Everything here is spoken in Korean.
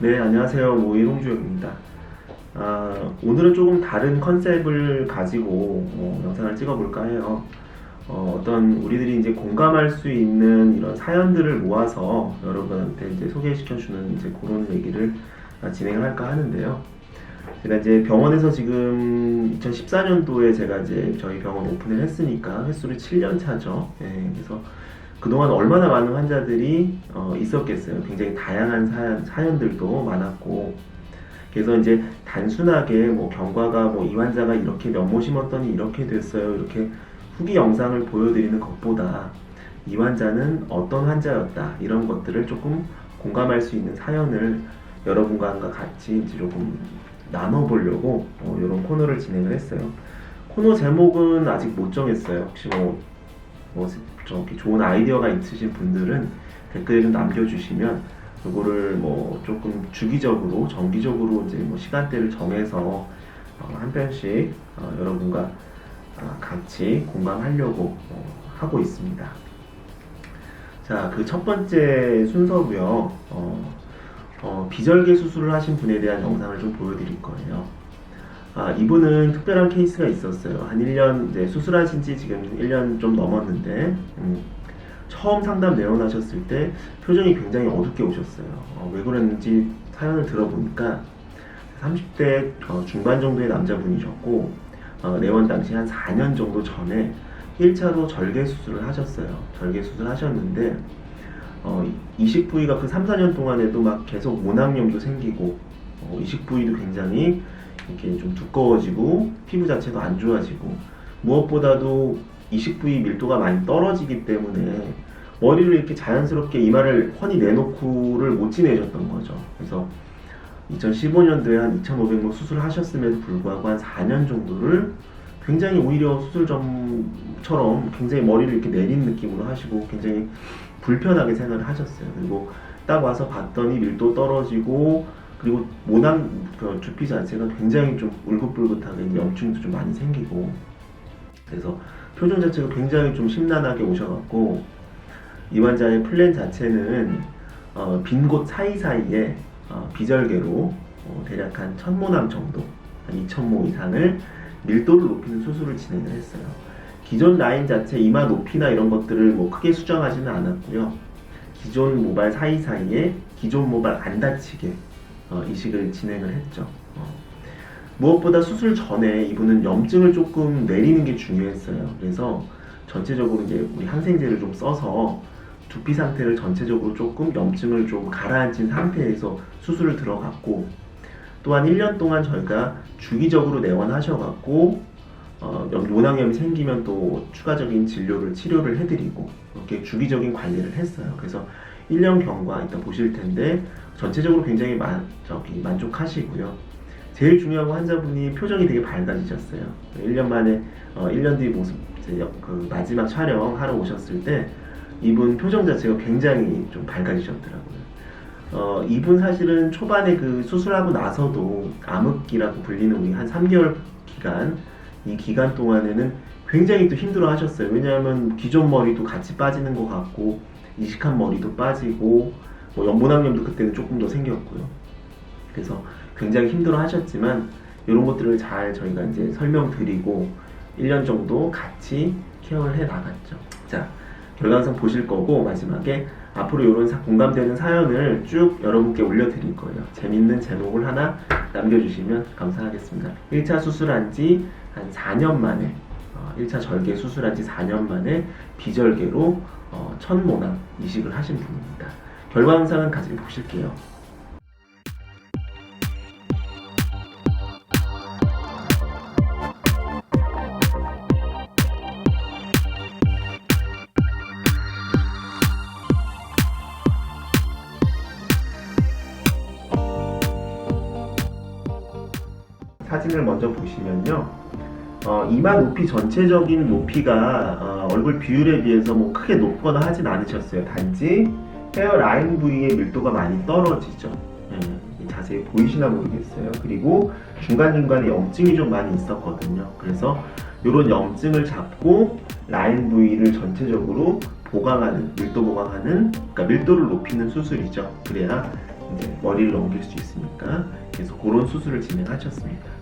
네, 안녕하세요. 모의 홍주혁입니다. 아, 오늘은 조금 다른 컨셉을 가지고 어, 영상을 찍어볼까 해요. 어, 떤 우리들이 이제 공감할 수 있는 이런 사연들을 모아서 여러분한테 이제 소개시켜주는 이제 그런 얘기를 아, 진행을 할까 하는데요. 제가 이제 병원에서 지금 2014년도에 제가 이제 저희 병원 오픈을 했으니까 횟수를 7년 차죠. 예, 그래서 그동안 얼마나 많은 환자들이 어, 있었겠어요. 굉장히 다양한 사연, 사연들도 많았고. 그래서 이제 단순하게 뭐 경과가 뭐 이 환자가 이렇게 면모 심었더니 이렇게 됐어요. 이렇게 후기 영상을 보여드리는 것보다 이 환자는 어떤 환자였다. 이런 것들을 조금 공감할 수 있는 사연을 여러분과 같이 이제 조금 나눠보려고 어, 이런 코너를 진행을 했어요. 코너 제목은 아직 못 정했어요. 혹시 뭐, 뭐 저기 좋은 아이디어가 있으신 분들은 댓글에 좀 남겨주시면 그거를 뭐 조금 주기적으로 정기적으로 이제 뭐 시간대를 정해서 어, 한 편씩 어, 여러분과 아, 같이 공감하려고 어, 하고 있습니다. 자, 그 첫 번째 순서고요. 어, 어, 비절개 수술을 하신 분에 대한 영상을 좀 보여드릴 거예요. 아, 이분은 특별한 케이스가 있었어요. 한 1년, 이제 수술하신 지 지금 1년 좀 넘었는데, 음, 처음 상담 내원하셨을 때 표정이 굉장히 어둡게 오셨어요. 어, 왜 그랬는지 사연을 들어보니까 30대 어, 중반 정도의 남자분이셨고, 어, 내원 당시 한 4년 정도 전에 1차로 절개 수술을 하셨어요. 절개 수술 하셨는데, 어, 이식 부위가 그 3, 4년 동안에도 막 계속 모낭염도 생기고, 어, 이식 부위도 굉장히 이렇게 좀 두꺼워지고, 피부 자체도 안 좋아지고, 무엇보다도 이식 부위 밀도가 많이 떨어지기 때문에 머리를 이렇게 자연스럽게 이마를 훤히 내놓고를 못 지내셨던 거죠. 그래서 2015년도에 한 2,500모 수술하셨음에도 불구하고 한 4년 정도를 굉장히 오히려 수술점처럼 굉장히 머리를 이렇게 내린 느낌으로 하시고 굉장히 불편하게 생활을 하셨어요. 그리고 딱 와서 봤더니 밀도 떨어지고 그리고 모낭 그 두피 자체가 굉장히 좀 울긋불긋하게 염증도 좀 많이 생기고 그래서 표정 자체가 굉장히 좀 심란하게 오셔갖고 이 환자의 플랜 자체는 어, 빈 곳 사이사이에 어, 비절개로 어, 대략 한 1000모낭 정도, 한 2000모 이상을 밀도를 높이는 수술을 진행을 했어요. 기존 라인 자체 이마 높이나 이런 것들을 뭐 크게 수정하지는 않았고요. 기존 모발 사이사이에 기존 모발 안 다치게 어, 이식을 진행을 했죠. 어. 무엇보다 수술 전에 이분은 염증을 조금 내리는 게 중요했어요. 그래서 전체적으로 이제 우리 항생제를 좀 써서 두피 상태를 전체적으로 조금 염증을 좀 가라앉힌 상태에서 수술을 들어갔고 또한 1년 동안 저희가 주기적으로 내원하셔갖고 어, 염- 모낭염이 생기면 또 추가적인 진료를 치료를 해드리고 이렇게 주기적인 관리를 했어요. 그래서 1년 경과 이따 보실 텐데 전체적으로 굉장히 만, 저기 만족하시고요. 제일 중요한 건 환자분이 표정이 되게 밝아지셨어요. 1년 만에 어, 1년 뒤 모습 그 마지막 촬영 하러 오셨을 때 이분 표정 자체가 굉장히 좀 밝아지셨더라고요. 어, 이분 사실은 초반에 그 수술하고 나서도 암흑기라고 불리는 우리 한 3개월 기간 이 기간 동안에는 굉장히 또 힘들어 하셨어요. 왜냐하면 기존 머리도 같이 빠지는 것 같고 이식한 머리도 빠지고 뭐 연모낭염도 그때는 조금 더 생겼고요. 그래서 굉장히 힘들어 하셨지만 이런 것들을 잘 저희가 이제 설명드리고 1년 정도 같이 케어를 해 나갔죠. 자, 결과영상 보실 거고 마지막에 앞으로 이런 공감되는 사연을 쭉 여러분께 올려드릴 거예요. 재밌는 제목을 하나 남겨주시면 감사하겠습니다. 1차 수술한 지 한 4년 만에 어, 1차 절개 수술한 지 4년 만에 비절개로 어, 천모낭 이식을 하신 분입니다. 결과 영상은 같이 보실게요. 사진을 먼저 보시면요. 어, 이마 높이 전체적인 높이가 어, 얼굴 비율에 비해서 뭐 크게 높거나 하진 않으셨어요. 단지 헤어 라인 부위의 밀도가 많이 떨어지죠. 예, 자세히 보이시나 모르겠어요. 그리고 중간중간에 염증이 좀 많이 있었거든요. 그래서 이런 염증을 잡고 라인 부위를 전체적으로 보강하는, 밀도 보강하는, 그러니까 밀도를 높이는 수술이죠. 그래야 이제 머리를 넘길 수 있으니까 그래서 그런 수술을 진행하셨습니다.